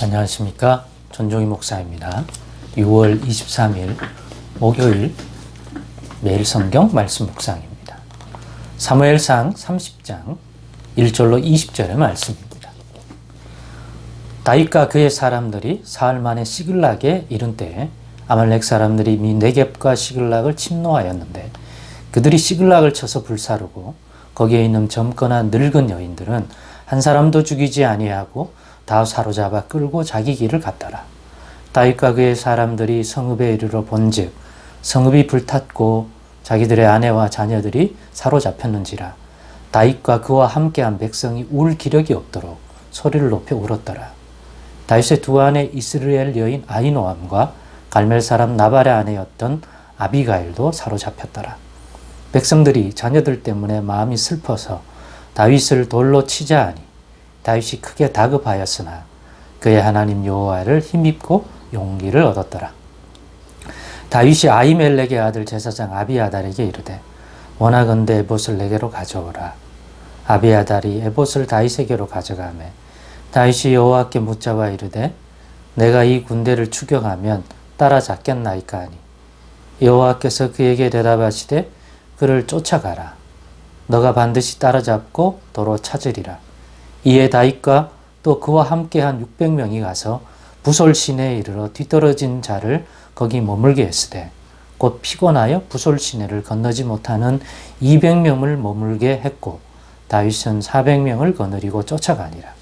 안녕하십니까. 전종희 목사입니다. 6월 23일 목요일 매일 성경 말씀 묵상입니다. 사무엘상 30장 1절로 20절의 말씀입니다. 다윗과 그의 사람들이 사흘 만에 시글락에 이른 때에 아말렉 사람들이 미 네겝과 시글락을 침노하였는데 그들이 시글락을 쳐서 불사르고 거기에 있는 젊거나 늙은 여인들은 한 사람도 죽이지 아니하고 다 사로잡아 끌고 자기 길을 갔더라. 다윗과 그의 사람들이 성읍에 이르러 본즉 성읍이 불탔고 자기들의 아내와 자녀들이 사로잡혔는지라 다윗과 그와 함께한 백성이 울 기력이 없도록 소리를 높여 울었더라. 다윗의 두 아내 이스라엘 여인 아이노암과 갈멜 사람 나발의 아내였던 아비가일도 사로잡혔더라. 백성들이 자녀들 때문에 마음이 슬퍼서 다윗을 돌로 치자 하니 다윗이 크게 다급하였으나 그의 하나님 여호와를 힘입고 용기를 얻었더라. 다윗이 아이멜렉의 아들 제사장 아비아달에게 이르되 원하건대 에봇을 내게로 가져오라. 아비아달이 에봇을 다윗에게로 가져가매 다윗이 여호와께 묻자와 이르되 내가 이 군대를 추격하면 따라잡겠나이까 하니 여호와께서 그에게 대답하시되 그를 쫓아가라. 너가 반드시 따라잡고 도로 찾으리라. 이에 다윗과 또 그와 함께한 600명이 가서 부솔 시내에 이르러 뒤떨어진 자를 거기 머물게 했으되 곧 피곤하여 부솔 시내를 건너지 못하는 200명을 머물게 했고 다윗은 400명을 거느리고 쫓아가니라.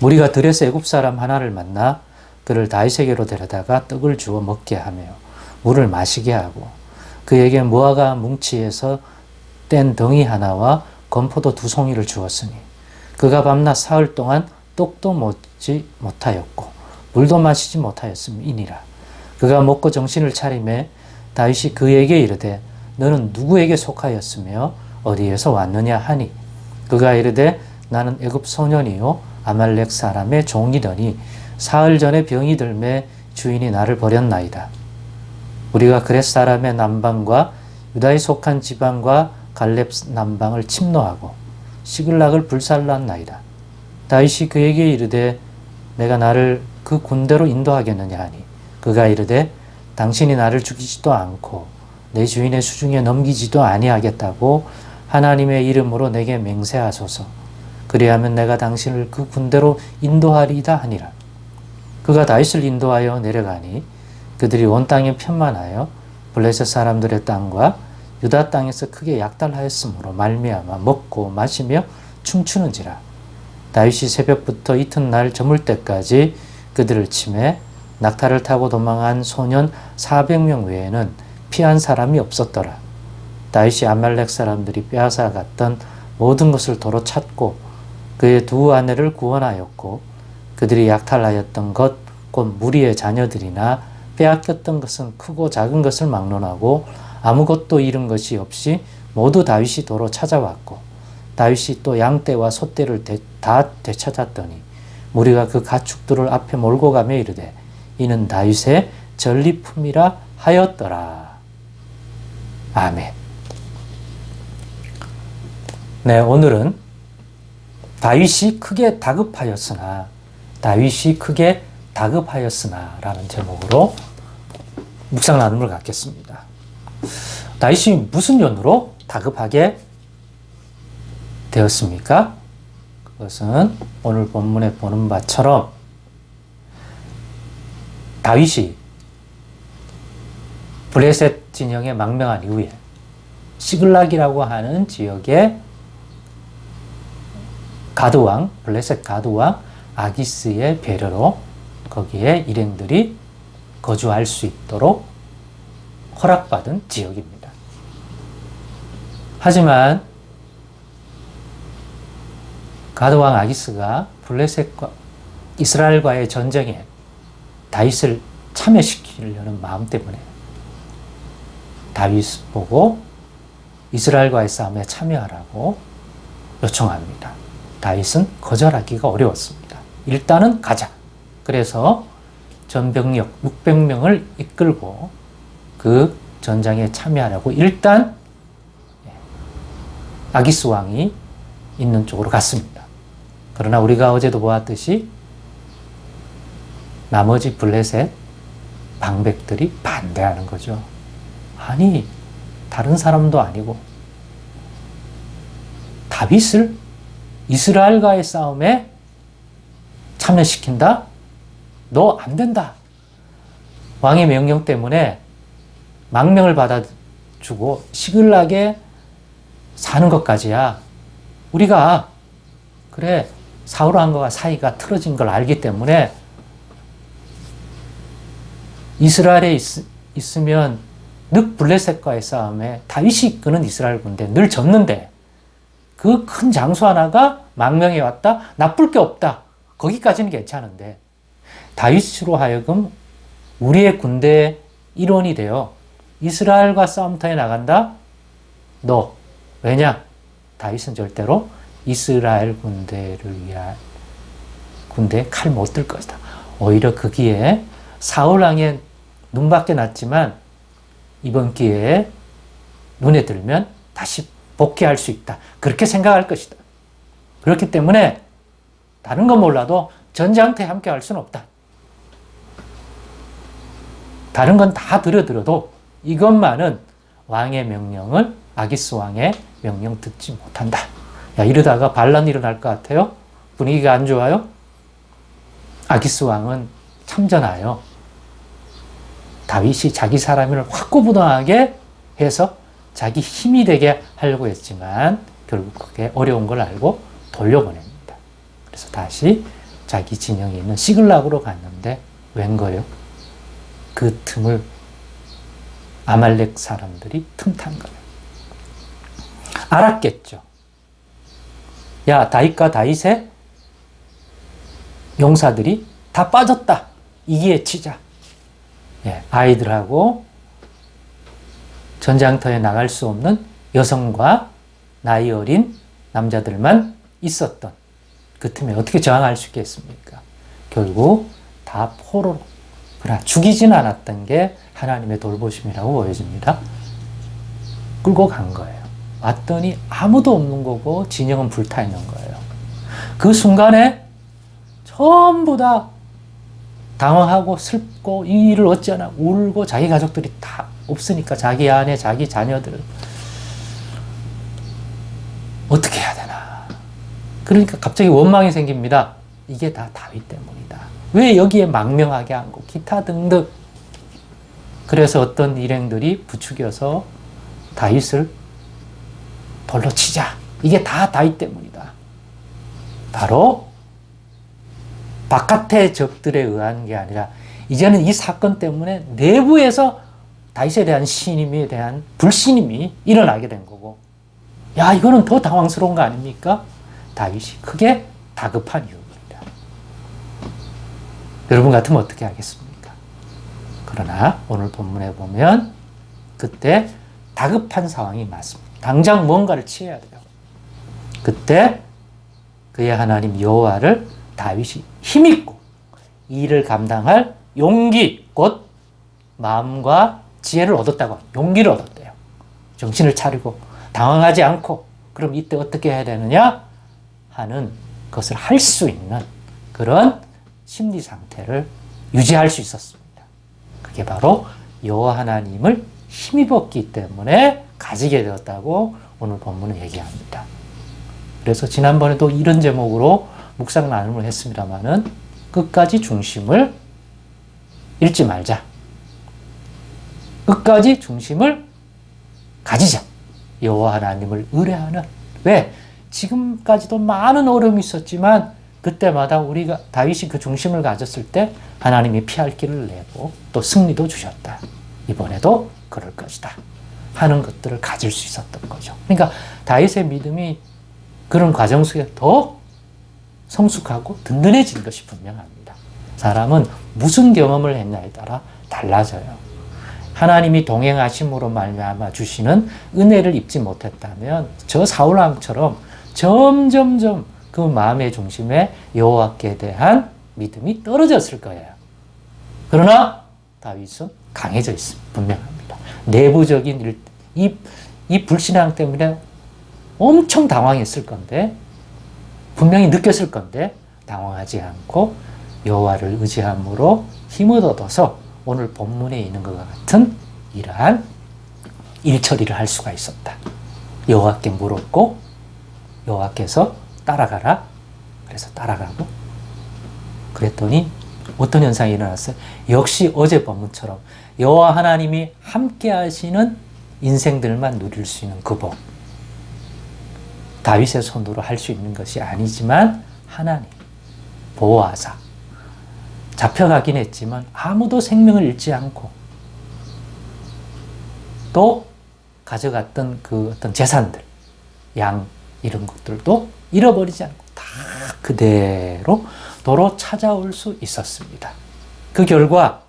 무리가 들에서 애굽 사람 하나를 만나 그를 다윗에게로 데려다가 떡을 주어 먹게 하며 물을 마시게 하고 그에게 무화과 뭉치에서 뗀 덩이 하나와 건포도 두 송이를 주었으니 그가 밤낮 사흘 동안 떡도 먹지 못하였고 물도 마시지 못하였음이니라. 그가 먹고 정신을 차림에 다윗이 그에게 이르되 너는 누구에게 속하였으며 어디에서 왔느냐 하니 그가 이르되 나는 애굽 소년이요 아말렉 사람의 종이더니 사흘 전에 병이 들매 주인이 나를 버렸나이다. 우리가 그렛 사람의 남방과 유다에 속한 지방과 갈렙 남방을 침노하고 시글락을 불살랐나이다. 다윗이 그에게 이르되 내가 나를 그 군대로 인도하겠느냐 하니 그가 이르되 당신이 나를 죽이지도 않고 내 주인의 수중에 넘기지도 아니하겠다고 하나님의 이름으로 내게 맹세하소서. 그리하면 내가 당신을 그 군대로 인도하리이다 하니라. 그가 다윗을 인도하여 내려가니 그들이 온 땅에 편만하여 블레셋 사람들의 땅과 유다 땅에서 크게 약탈하였으므로 말미암아 먹고 마시며 춤추는지라 다윗이 새벽부터 이튿날 저물 때까지 그들을 침해 낙타를 타고 도망한 소년 400명 외에는 피한 사람이 없었더라. 다윗이 아말렉 사람들이 빼앗아 갔던 모든 것을 도로 찾고 그의 두 아내를 구원하였고 그들이 약탈하였던 것 곧 무리의 자녀들이나 빼앗겼던 것은 크고 작은 것을 막론하고 아무것도 잃은 것이 없이 모두 다윗이 도로 찾아왔고 다윗이 또 양떼와 소떼를 다 되찾았더니 무리가 그 가축들을 앞에 몰고 가며 이르되 이는 다윗의 전리품이라 하였더라. 아멘. 네, 오늘은 다윗이 크게 다급하였으나 다윗이 크게 다급하였으나 라는 제목으로 묵상 나눔을 갖겠습니다. 다윗이 무슨 연으로 다급하게 되었습니까? 그것은 오늘 본문에 보는 바처럼 다윗이 블레셋 진영에 망명한 이후에 시글락이라고 하는 지역에 가드왕, 블레셋 가드왕 아기스의 배려로 거기에 일행들이 거주할 수 있도록 허락받은 지역입니다. 하지만 가드왕 아기스가 블레셋과 이스라엘과의 전쟁에 다윗을 참여시키려는 마음 때문에 다윗 보고 이스라엘과의 싸움에 참여하라고 요청합니다. 다윗은 거절하기가 어려웠습니다. 일단은 가자. 그래서 전병력 600명을 이끌고 그 전장에 참여하려고 일단 아기스 왕이 있는 쪽으로 갔습니다. 그러나 우리가 어제도 보았듯이 나머지 블레셋 방백들이 반대하는 거죠. 아니, 다른 사람도 아니고 다윗을 이스라엘과의 싸움에 참여시킨다? 너 안 된다. 왕의 명령 때문에 망명을 받아주고 시글락에 사는 것까지야. 우리가 그래 사울 왕과 사이가 틀어진 걸 알기 때문에 이스라엘에 있, 있으면 늑 블레셋과의 싸움에 다윗이 이끄는 이스라엘 군대 늘 졌는데 그 큰 장수 하나가 망명해 왔다 나쁠 게 없다 거기까지는 괜찮은데 다윗으로 하여금 우리의 군대의 일원이 되어 이스라엘과 싸움터에 나간다 너 왜냐 다윗은 절대로 이스라엘 군대를 위한 군대에 칼 못 들 것이다 오히려 그 기회에 사울 왕의 눈밖에 났지만 이번 기회에 눈에 들면 다시 복귀할 수 있다. 그렇게 생각할 것이다. 그렇기 때문에 다른 건 몰라도 전장터에 함께 할 수는 없다. 다른 건 다 들여들어도 이것만은 왕의 명령을 아기스 왕의 명령 듣지 못한다. 야, 이러다가 반란 일어날 것 같아요? 분위기가 안 좋아요? 아기스 왕은 참전하여 다윗이 자기 사람을 확고부동하게 해서 자기 힘이 되게 하려고 했지만 결국 그게 어려운 걸 알고 돌려보냅니다. 그래서 다시 자기 진영에 있는 시글락으로 갔는데 웬거요? 그 틈을 아말렉 사람들이 틈탄 거예요. 알았겠죠. 야, 다윗과 다윗의 용사들이 다 빠졌다. 이기에 치자. 예, 아이들하고 전장터에 나갈 수 없는 여성과 나이 어린 남자들만 있었던 그 틈에 어떻게 저항할 수 있겠습니까? 결국 다 포로로 그러나 죽이진 않았던 게 하나님의 돌보심이라고 보여집니다. 끌고 간 거예요. 왔더니 아무도 없는 거고 진영은 불타 있는 거예요. 그 순간에 전부 다 당황하고 슬고 이 일을 어찌하나 울고 자기 가족들이 다 없으니까 자기 아내 자기 자녀들 어떻게 해야 되나 그러니까 갑자기 원망이 생깁니다 이게 다 다윗 때문이다 왜 여기에 망명하게 한 거? 기타 등등. 그래서 어떤 일행들이 부추겨서 다윗을 돌로 치자. 이게 다 다윗 때문이다. 바로 바깥의 적들에 의한 게 아니라 이제는 이 사건 때문에 내부에서 다윗에 대한 신임에 대한 불신임이 일어나게 된 거고. 야 이거는 더 당황스러운 거 아닙니까? 다윗이 크게 다급한 이유입니다. 여러분 같으면 어떻게 하겠습니까? 그러나 오늘 본문에 보면 그때 다급한 상황이 맞습니다. 당장 뭔가를 취해야 돼요. 그때 그의 하나님 여호와를 다윗이 힘있고 일을 감당할 용기 곧 마음과 지혜를 얻었다고 용기를 얻었대요. 정신을 차리고 당황하지 않고 그럼 이때 어떻게 해야 되느냐 하는 것을 할 수 있는 그런 심리 상태를 유지할 수 있었습니다. 그게 바로 여호와 하나님을 힘입었기 때문에 가지게 되었다고 오늘 본문은 얘기합니다. 그래서 지난번에도 이런 제목으로 묵상 나눔을 했습니다만은 끝까지 중심을 잃지 말자. 끝까지 중심을 가지자. 여호와 하나님을 의뢰하는 왜 지금까지도 많은 어려움이 있었지만 그때마다 우리가 다윗이 그 중심을 가졌을 때 하나님이 피할 길을 내고 또 승리도 주셨다. 이번에도 그럴 것이다. 하는 것들을 가질 수 있었던 거죠. 그러니까 다윗의 믿음이 그런 과정 속에 더 성숙하고 든든해진 것이 분명합니다. 사람은 무슨 경험을 했냐에 따라 달라져요. 하나님이 동행하심으로 말미암아 주시는 은혜를 입지 못했다면 저 사울 왕처럼 점점점 그 마음의 중심에 여호와께 대한 믿음이 떨어졌을 거예요. 그러나 다윗은 강해져 있습니다. 분명합니다. 내부적인 일, 이, 이 불신앙 때문에 엄청 당황했을 건데 분명히 느꼈을 건데 당황하지 않고 여호와를 의지함으로 힘을 얻어서 오늘 본문에 있는 것과 같은 이러한 일처리를 할 수가 있었다. 여호와께 물었고 여호와께서 따라가라. 그래서 따라가고 그랬더니 어떤 현상이 일어났어요? 역시 어제 본문처럼 여호와 하나님이 함께 하시는 인생들만 누릴 수 있는 그 복. 다윗의 손으로 할 수 있는 것이 아니지만 하나님 보호하사 잡혀가긴 했지만 아무도 생명을 잃지 않고 또 가져갔던 그 어떤 재산들 양 이런 것들도 잃어버리지 않고 다 그대로 도로 찾아올 수 있었습니다. 그 결과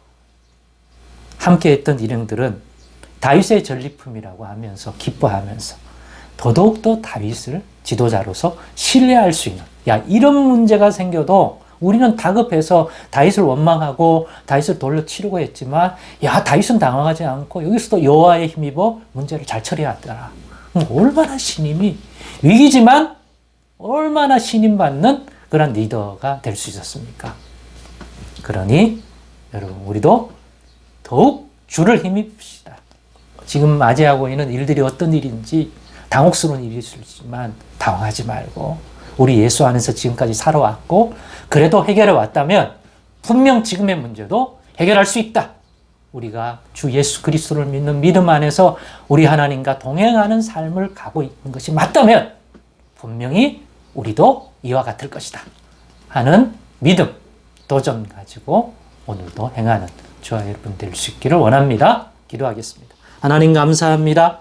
함께 했던 일행들은 다윗의 전리품이라고 하면서 기뻐하면서 더더욱더 다윗을 지도자로서 신뢰할 수 있는 야 이런 문제가 생겨도 우리는 다급해서 다윗을 원망하고 다윗을 돌려 치려고 했지만 야 다윗은 당황하지 않고 여기서도 여호와의 힘입어 문제를 잘 처리하더라. 음, 얼마나 신임이 위기지만 얼마나 신임 받는 그런 리더가 될 수 있었습니까? 그러니 여러분 우리도 더욱 주를 힘입시다. 지금 맞이하고 있는 일들이 어떤 일인지 당혹스러운 일일 수 있지만 당황하지 말고 우리 예수 안에서 지금까지 살아왔고 그래도 해결해 왔다면 분명 지금의 문제도 해결할 수 있다. 우리가 주 예수 그리스도를 믿는 믿음 안에서 우리 하나님과 동행하는 삶을 가고 있는 것이 맞다면 분명히 우리도 이와 같을 것이다. 하는 믿음, 도전 가지고 오늘도 행하는 저와 여러분 될 수 있기를 원합니다. 기도하겠습니다. 하나님 감사합니다.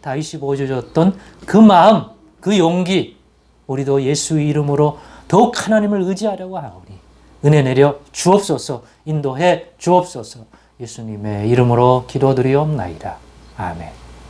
다윗이 보여줬던 그 마음, 그 용기, 우리도 예수 이름으로 더욱 하나님을 의지하려고 하오니 은혜 내려 주옵소서, 인도해 주옵소서. 예수님의 이름으로 기도드리옵나이다. 아멘.